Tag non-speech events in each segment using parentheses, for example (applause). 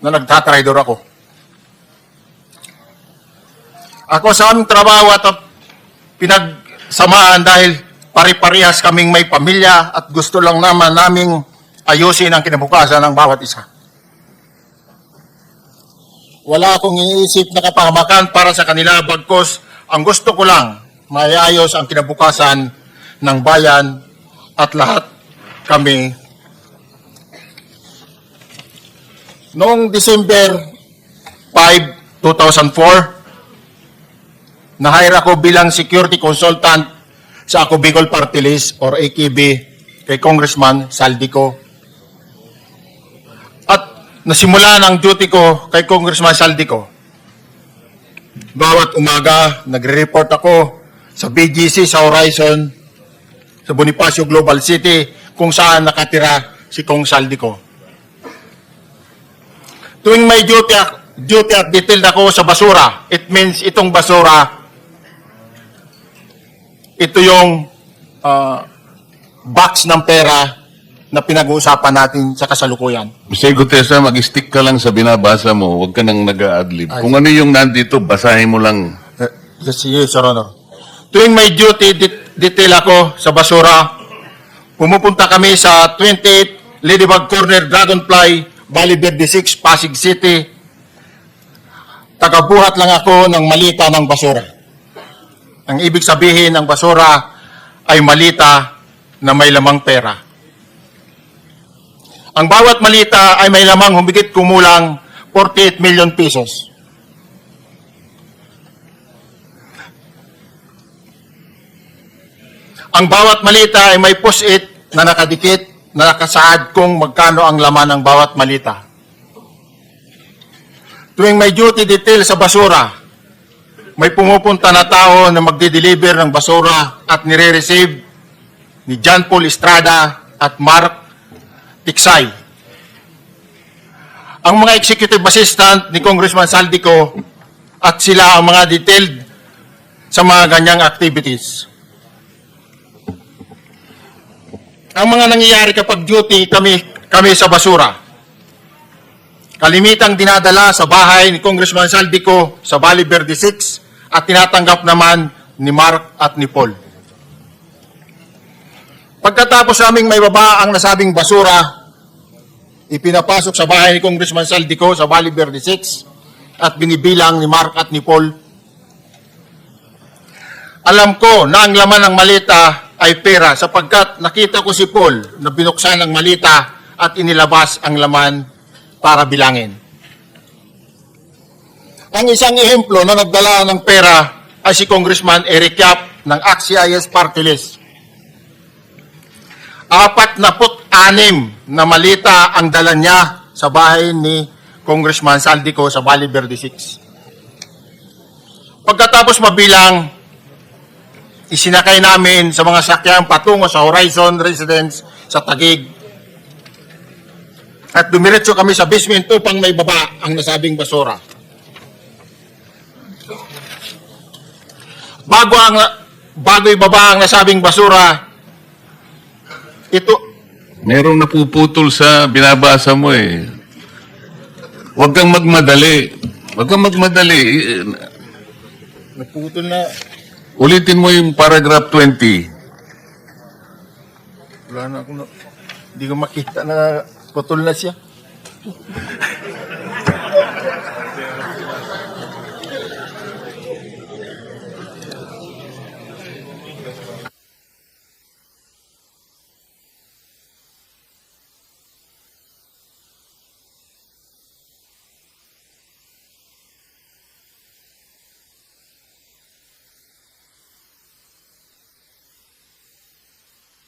na nagtatraidor ako. Ako sa aming trabaho at pinagsamaan dahil pare-parehas kaming may pamilya at gusto lang naman naming ayusin ang kinabukasan ng bawat isa. Wala akong iniisip na kapahamakan para sa kanila bagkos ang gusto ko lang maayos ang kinabukasan ng bayan at lahat kami. Noong December 5, 2004, na-hire ako bilang security consultant sa Ako Bicol Party List or AKB kay Congressman Saldico. At nasimula ng duty ko kay Congressman Saldico. Bawat umaga, nagre-report ako sa BGC sa Horizon, sa Bonifacio Global City, kung saan nakatira si Kong Saldico. Tuwing may duty, duty at detailed ako sa basura, it means itong basura, ito yung ah, box ng pera na pinag-uusapan natin sa kasalukuyan. Mr. Gutesa, mag-stick ka lang sa binabasa mo. Huwag ka nang nag-a-adlib. Ay. Kung ano yung nandito, basahin mo lang. Yes, yes, Your Honor. Tuwing may duty det- detail ako sa basura, pumupunta kami sa 28 Ladybug Corner Dragonfly, Valley Verde 6, Pasig City. Tagabuhat lang ako ng malita ng basura. Ang ibig sabihin ng basura ay malita na may lamang pera. Ang bawat malita ay may lamang humigit kumulang 48 million pesos. Ang bawat malita ay may post-it na nakadikit na nakasaad kung magkano ang laman ng bawat malita. Tuwing may duty detail sa basura, may pumupunta na tao na magde-deliver ng basura at nire-receive ni John Paul Estrada at Mark Tiksay. Ang mga executive assistant ni Congressman Saldico at sila ang mga detailed sa mga ganyang activities. Ang mga nangyayari kapag duty kami, kami sa basura. Kalimitang dinadala sa bahay ni Congressman Saldico sa Valley Verde 6 at tinatanggap naman ni Mark at ni Paul. Pagkatapos naming may baba ang nasabing basura, ipinapasok sa bahay ni Congressman Saldico sa Valley Verde 6 at binibilang ni Mark at ni Paul. Alam ko na ang laman ng malita ay pera sapagkat nakita ko si Paul na binuksan ang malita at inilabas ang laman para bilangin. Ang isang ehemplo na nagdala ng pera ay si Congressman Eric Yap ng AXIS Party List. Apat na put anim na malita ang dala niya sa bahay ni Congressman Saldico sa Valley Verde 6. Pagkatapos mabilang, isinakay namin sa mga sakyan patungo sa Horizon Residence sa Tagig. At dumiretso kami sa basement upang may baba ang nasabing basura. Bago ang bago ibaba ang nasabing basura, ito Merong napuputol sa binabasa mo eh. Huwag kang magmadali. Huwag kang magmadali. Naputol na Ulitin mo yung paragraph 20. wala na ako na, hindi ko makita na putol na siya. (laughs)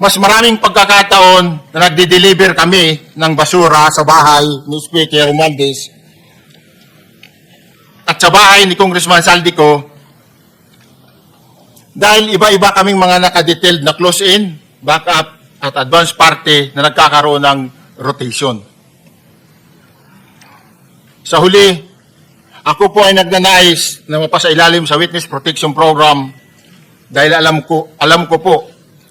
Mas maraming pagkakataon na nagdi-deliver kami ng basura sa bahay ni Speaker Romualdez at sa bahay ni Congressman Saldico dahil iba-iba kaming mga nakadetailed na close-in, backup, at advance party na nagkakaroon ng rotation. Sa huli, ako po ay nagnanais na mapasa ilalim sa Witness Protection Program dahil alam ko, alam ko po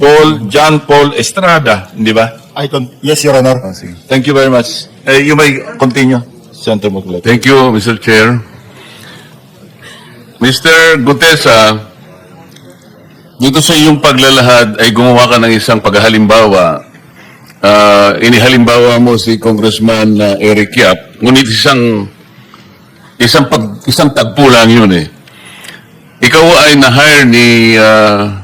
Paul, John Paul Estrada, hindi ba? I con- yes, Your Honor. Sige. Thank you very much. Eh, you may continue, Senator Magulay. Thank you, Mr. Chair. Mr. Gutesa, dito sa iyong paglalahad ay gumawa ka ng isang paghalimbawa. Ah, inihalimbawa mo si Congressman ah, Eric Yap, ngunit isang isang pag, isang tagpo lang yun eh. Ikaw ay na-hire ni ah,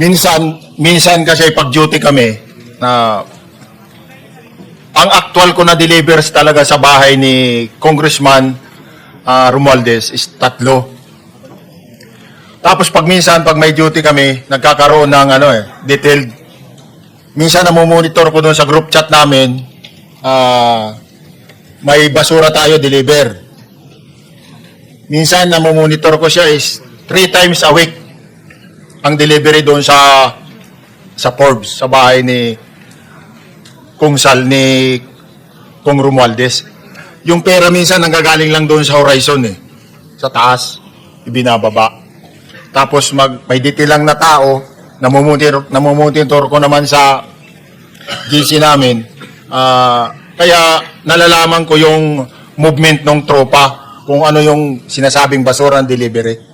minsan, minsan kasi pag-duty kami na ang actual ko na delivers talaga sa bahay ni Congressman ah, Romualdez is tatlo. Tapos pag minsan, pag may duty kami, nagkakaroon ng ano eh, detailed. Minsan namumonitor ko doon sa group chat namin, ah, may basura tayo deliver. Minsan namumonitor ko siya is three times a week ang delivery doon sa sa Forbes, sa bahay ni Kung Sal, ni Kung Romualdez. Yung pera minsan nanggagaling lang doon sa horizon eh. Sa taas, ibinababa. Tapos mag, may detail lang na tao, namumutir, namumutir ko naman sa GC namin. Ah, kaya nalalaman ko yung movement ng tropa, kung ano yung sinasabing basura ng delivery.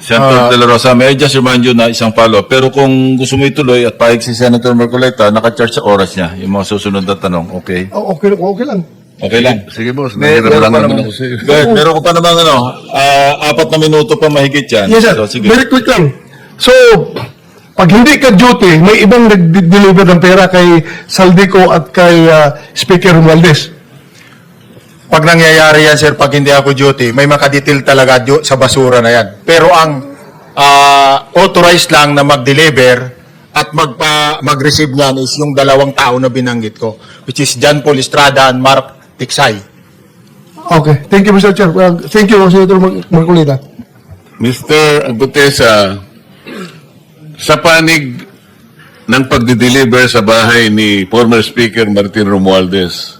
Senator De La Rosa, may I just remind you na isang follow Pero kung gusto mo ituloy at pahig si Senator Marcoleta, naka-charge sa oras niya. Yung mga susunod na tanong, okay? Oh, okay, okay lang. Okay lang. Sige boss, May, nahirap meron lang naman naman, ako sa'yo. Go ahead, meron ko pa naman ano, ah, apat na minuto pa mahigit yan. Yes, sir. So, sige. Very quick lang. So, pag hindi ka duty, may ibang nag-deliver ng pera kay Saldico at kay ah, Speaker Romualdez. Pag nangyayari yan, sir, pag hindi ako duty, may makadetail talaga sa basura na yan. Pero ang ah, authorized lang na mag-deliver at magpa, mag-receive niyan is yung dalawang tao na binanggit ko, which is John Paul Estrada and Mark Tiksay. Okay. Thank you, Mr. Chair. Well, thank you, Senator Mar- Marcolita. Mr. Gutesa, sa panig ng pagdi-deliver sa bahay ni former Speaker Martin Romualdez,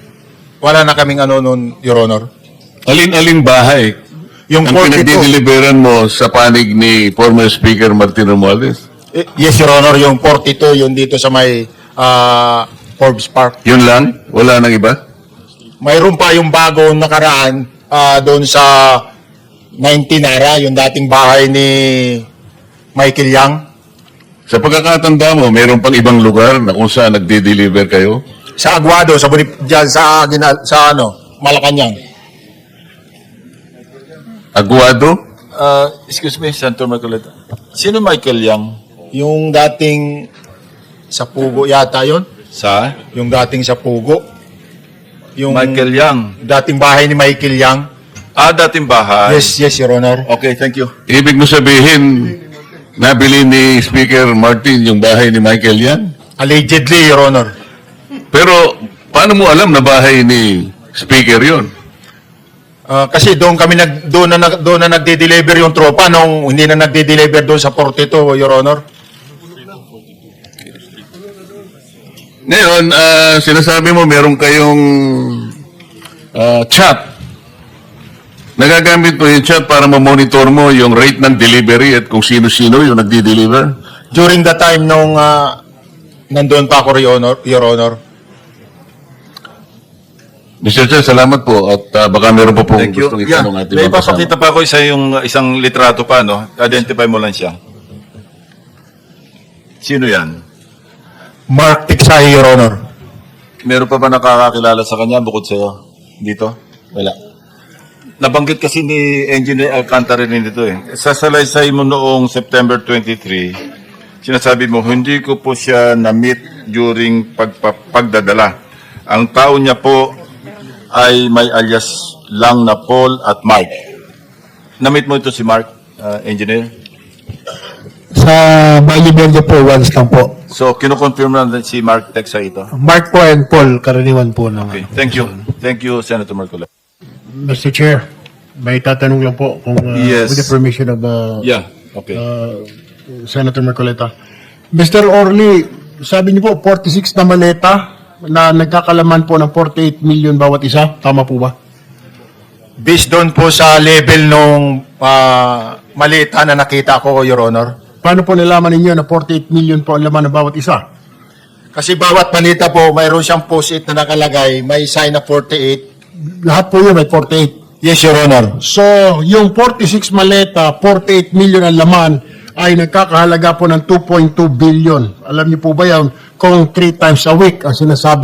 wala na kaming ano noon, Your Honor. Alin-alin bahay Yung ang 42. pinagdi-deliveran mo sa panig ni former Speaker Martin Romualdez? Eh, Yes, Your Honor, yung 42, yung dito sa may ah, Forbes Park. Yun lang? Wala nang iba? Mayroon pa yung bagong nakaraan ah, doon sa 19 Nara, yung dating bahay ni Michael Yang. Sa pagkakatanda mo, mayroon pang ibang lugar na kung saan nagdi-deliver kayo? Sa Aguado, sa Bonif- dyan, sa, gina- sa ano, Malacanang. Aguado? Ah, excuse me, Senator Marcoleta. Sino Michael Yang? Yung dating sa Pugo yata yon Sa? Yung dating sa Pugo. Yung Michael Yang. dating bahay ni Michael Yang. Ah, dating bahay. Yes, yes, Your Honor. Okay, thank you. Ibig mo sabihin, nabili ni Speaker Martin yung bahay ni Michael yan? Allegedly, Your Honor. Pero, paano mo alam na bahay ni Speaker yon? Ah, kasi doon kami nag doon na doon na nagde-deliver yung tropa nung hindi na nagde-deliver doon sa 42, Your Honor. Ngayon, ah, sinasabi mo meron kayong ah, chat. Nagagamit mo yung chat para ma-monitor mo yung rate ng delivery at kung sino-sino yung nagdi-deliver? During the time nung ah, nandoon pa ako, Your Honor, Your Honor. Mr. Chair, salamat po at ah, baka meron pa pong Thank you. gustong Yeah, itanong ating may mga kasama. papakita pa ako isa yung isang litrato pa, no? Identify mo lang siya. Sino yan? Mark Tiksay, Your Honor. Meron pa ba nakakakilala sa kanya bukod sa'yo? Dito? Wala. Nabanggit kasi ni Engineer Alcantara rin dito eh. Sa salaysay mo noong September 23, sinasabi mo, hindi ko po siya na-meet during pagpa- pagdadala. Ang tao niya po ay may alias lang na Paul at Mark. Na-meet mo ito si Mark, uh, Engineer? Sa Bali Verde po, once lang po. So, kinukonfirm na si Mark Texa ito. Mark po and Paul, karaniwan po ng... Okay, thank you. Thank you, Senator Marcola. Mr. Chair, may tatanong lang po kung uh, Yes. with the permission of uh, Yeah, okay. uh, Senator Mercoleta. Mr. Orly, sabi niyo po 46 na maleta na nagkakalaman po ng 48 million bawat isa. Tama po ba? Based doon po sa level nung ah, malita na nakita ko, Your Honor. Paano po nalaman ninyo na 48 million po ang laman ng bawat isa? Kasi bawat malita po, mayroon siyang post-it na nakalagay, may sign na 48. Lahat po yun may 48. Yes, Your Honor. So, yung 46 maleta, 48 million ang laman ay nagkakahalaga po ng 2.2 billion. Alam niyo po ba yan kung 3 times a week ang sinasabi